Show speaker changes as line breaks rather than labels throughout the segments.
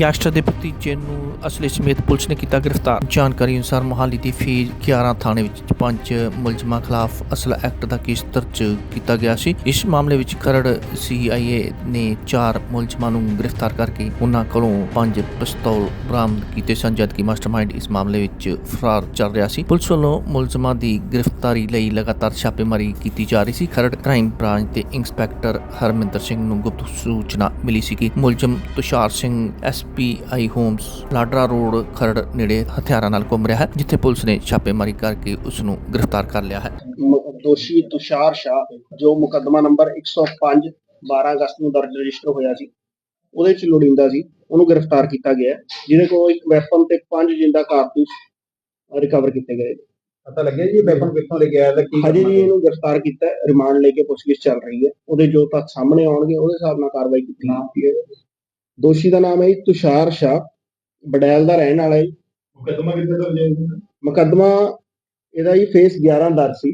Gangster ਦੇ ਭਤੀਜੇ ਨੂੰ ਅਸਲੇ ਸਮੇਤ ਪੁਲਿਸ ਨੇ ਕੀਤਾ ਗ੍ਰਿਫਤਾਰ। ਜਾਣਕਾਰੀ ਅਨੁਸਾਰ ਮੋਹਾਲੀ ਦੀ ਫੇਜ਼ 11 ਥਾਣੇ ਵਿੱਚ ਪੰਜ ਮੁਲਜ਼ਮਾਂ ਖਿਲਾਫ ਅਸਲਾ ਐਕਟ ਦਾ ਕੇਸ ਦਰਜ ਕੀਤਾ ਗਿਆ ਸੀ। ਇਸ ਮਾਮਲੇ ਵਿੱਚ ਖਰੜ ਸੀਆਈਏ ਨੇ ਚਾਰ ਮੁਲਜ਼ਮਾਂ ਨੂੰ ਗ੍ਰਿਫਤਾਰ ਕਰਕੇ ਉਹਨਾਂ ਕੋਲੋਂ ਪੰਜ ਪਿਸਤੌਲ ਬਰਾਮਦ ਕੀਤੇ ਸਨ, ਜਦਕਿ ਮਾਸਟਰਮਾਈਂਡ ਇਸ ਮਾਮਲੇ ਵਿੱਚ ਫਰਾਰ ਚੱਲ ਰਿਹਾ ਸੀ। ਪੁਲਿਸ ਵੱਲੋਂ ਮੁਲਜ਼ਮਾਂ ਦੀ ਗ੍ਰਿਫਤਾਰੀ ਲਈ ਲਗਾਤਾਰ ਛਾਪੇਮਾਰੀ ਕੀਤੀ ਜਾ ਰਹੀ ਸੀ। ਖਰੜ ਕ੍ਰਾਈਮ ਬ੍ਰਾਂਚ ਦੇ ਇੰਸਪੈਕਟਰ ਹਰਮਿੰਦਰ ਸਿੰਘ ਨੂੰ ਗੁਪਤ ਸੂਚਨਾ ਮਿਲੀ ਸੀ ਕਿ ਮੁਲਜ਼ਮ Tushar Singh S SPI homes Ladra road Kharar ਨੇੜੇ ਹਥਿਆਰਾਂ ਨਾਲ ਘੁੰਮ ਰਿਹਾ ਹੈ ਜਿੱਥੇ ਪੁਲਿਸ ਨੇ ਛਾਪੇਮਾਰੀ ਕਰਕੇ ਉਸ ਨੂੰ ਗ੍ਰਿਫਤਾਰ ਕਰ ਲਿਆ ਹੈ।
ਦੋਸ਼ੀ ਤੁਸ਼ਾਰ ਸ਼ਾਹ ਜੋ ਮੁਕੱਦਮਾ ਨੰਬਰ 105 12 ਅਗਸਤ ਨੂੰ ਦਰਜ ਰਜਿਸਟਰ ਹੋਇਆ ਸੀ ਉਹਦੇ ਚ ਲੋੜੀਂਦਾ ਸੀ ਉਹਨੂੰ ਗ੍ਰਿਫਤਾਰ ਕੀਤਾ ਗਿਆ ਜਿਹਦੇ ਕੋਲ ਇੱਕ ਵੈਪਨ ਤੇ ਪੰਜ ਜਿੰਦਾ ਕਾਰਤੂਸ ਰਿਕਵਰ ਕੀਤੇ ਗਏ।
ਪਤਾ ਲੱਗਿਆ ਜੀ ਵੈਪਨ ਕਿੱਥੋਂ ਲੈ ਕੇ ਆਇਆ ਤੇ ਕੀ
ਹਜੇ ਜੀ ਇਹਨੂੰ ਗ੍ਰਿਫਤਾਰ ਕੀਤਾ ਰਿਮਾਂਡ ਲੈ ਕੇ ਪੁੱਛਗਿੱਛ ਚੱਲ ਰਹੀ ਹੈ ਉਹਦੇ ਜੋ ਤੱਥ ਸਾਹਮਣੇ ਆਉਣਗੇ ਉਹਦੇ ਹਿਸਾਬ ਨਾਲ ਕਾਰਵਾਈ ਕੀਤੀ ਜਾਊਗੀ। ਦੋਸ਼ੀ ਦਾ ਨਾਮ ਹੈ ਜੀ ਤੁਸ਼ਾਰ ਸ਼ਾਹ ਬਡੈਲ ਦਾ ਰਹਿਣ ਵਾਲਾ ਹੈ ਜੀ।
ਮੁਕੱਦਮਾ ਕਿੱਥੇ ਦਰਜ ਹੈ
ਮੁਕੱਦਮਾ ਇਹਦਾ ਜੀ ਫੇਸ 11 ਦਰਜ ਸੀ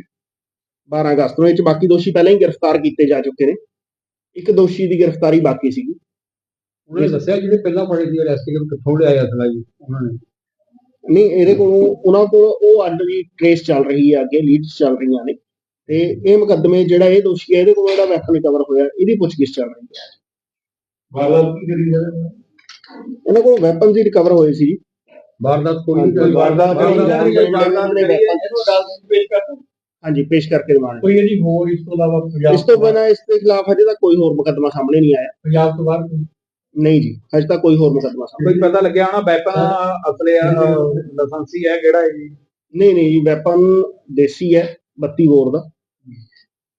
12 ਅਗਸਤ ਨੂੰ। ਇਹ ਚ ਬਾਕੀ ਦੋਸ਼ੀ ਪਹਿਲਾਂ ਹੀ ਗ੍ਰਿਫਤਾਰ ਕੀਤੇ ਜਾ ਚੁੱਕੇ ਨੇ। ਇੱਕ ਦੋਸ਼ੀ ਦੀ ਗ੍ਰਿਫਤਾਰੀ ਬਾਕੀ ਸੀਗੀ।
ਉਹਨਾਂ ਨੇ ਦੱਸਿਆ ਜਿਹੜੇ ਪਹਿਲਾਂ ਫੜੇ ਸੀ ਅਰੈਸਟ ਕਿੱਥੋਂ ਲਿਆਇਆ ਅਸਲਾ ਜੀ ਉਹਨਾਂ ਨੇ?
ਨਹੀਂ ਇਹਦੇ ਕੋਲੋਂ ਉਹਨਾਂ ਕੋਲ ਉਹ ਅੱਡ ਵੀ ਟ੍ਰੇਸ ਚੱਲ ਰਹੀ ਹੈ ਅੱਗੇ ਲੀਡਸ ਚੱਲ ਰਹੀਆਂ ਨੇ। ਤੇ ਇਹ ਮੁਕੱਦਮੇ ਜਿਹੜਾ ਇਹ ਦੋਸ਼ੀ ਹੈ ਇਹਦੇ ਕੋਲੋਂ ਜਿਹੜਾ ਵੈਪਨ ਰਿਕਵਰ ਹੋਇਆ ਇਹਦੀ ਪੁੱਛਗਿੱਛ ਚੱਲ ਰਹੀ ਹੈ।
ਵਾਰਦਾਤ ਕੀ ਕਰੀ ਹੈ?
ਇਹਨਾਂ ਕੋਲ ਵੈਪਨ ਦੀ ਰਿਕਵਰ ਹੋਏ ਸੀ
ਵਾਰਦਾਤ ਕੋਈ ਕੋਈ ਵਾਰਦਾਤ
ਕੋਈ
ਨਹੀਂ
ਵਾਰਦਾਤ
ਕੋਈ ਵਾਰਦਾਤ
ਨਹੀਂ,
ਨਹੀਂ ਇਹਨੂੰ ਅਦਾਲਤ ਵਿੱਚ ਪੇਸ਼ ਕਰਤਾ
ਹਾਂਜੀ ਪੇਸ਼ ਕਰਕੇ ਰਿਮਾਂਡ
ਕੋਈ ਇਹਦੀ ਹੋਰ ਇਸ ਤੋਂ ਇਲਾਵਾ ਪੰਜਾਬ
ਇਸ ਤੋਂ ਬਿਨਾਂ ਇਸ ਦੇ ਖਿਲਾਫ ਹਜੇ ਤੱਕ ਕੋਈ ਹੋਰ ਮੁਕੱਦਮਾ ਸਾਹਮਣੇ ਨਹੀਂ ਆਇਆ।
ਪੰਜਾਬ ਤੋਂ ਬਾਹਰ ਕੋਈ?
ਨਹੀਂ ਜੀ ਹਜੇ ਤੱਕ ਕੋਈ ਹੋਰ ਮੁਕੱਦਮਾ ਸਾਹਮਣੇ
ਪਤਾ ਲੱਗਿਆ ਹੋਣਾ ਵੈਪਨ ਅਸਲੇ ਲਾਇਸੈਂਸੀ ਹੈ ਕਿਹੜਾ ਹੈ ਜੀ?
ਨਹੀਂ ਨਹੀਂ ਜੀ ਵੈਪਨ ਦੇਸੀ ਹੈ 32 ਬੋਰ ਦਾ।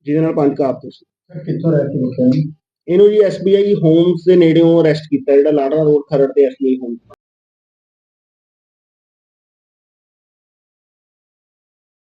ਜਿਹਦੇ ਨਾਲ ਪੰਜ ਕਾਰਤੂਸ।
ਕਿੱਥੋਂ ਰਹਿ ਕੇ
ਇਹਨੂੰ ਜੀ ਐਸਬੀਆਈ ਹੋਮਸ ਦੇ ਨੇੜਿਓਂ ਅਰੈਸਟ ਕੀਤਾ, ਜਿਹੜਾ ਲਾੜਾ ਰੋਡ ਖਰੜ ਤੇ ਐਸਬੀਆਈ ਹੋਮਸ